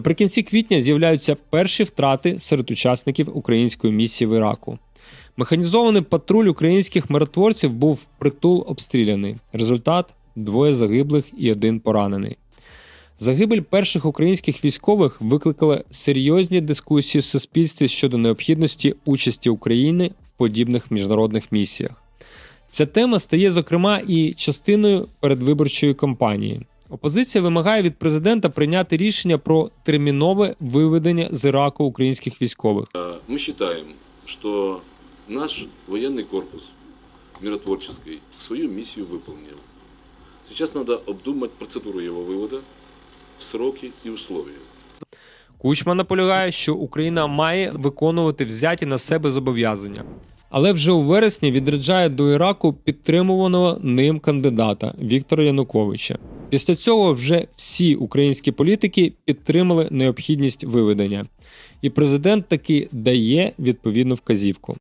Наприкінці квітня з'являються перші втрати серед учасників української місії в Іраку. Механізований патруль українських миротворців був впритул обстріляний. Результат двоє загиблих і один поранений. Загибель перших українських військових викликала серйозні дискусії в суспільстві щодо необхідності участі України в подібних міжнародних місіях. Ця тема стає, зокрема, і частиною передвиборчої кампанії. Опозиція вимагає від президента прийняти рішення про термінове виведення з Іраку українських військових. Мы считаем, что наш военный корпус миротворческий свою миссию выполнил. Сейчас надо обдумать процедуру его вывода, сроки и условия. Кучма наполягає, що Україна має виконувати взяті на себе зобов'язання. Але вже у вересні відряджає до Іраку підтримуваного ним кандидата Віктора Януковича. Після цього вже всі українські політики підтримали необхідність виведення, і президент таки дає відповідну вказівку.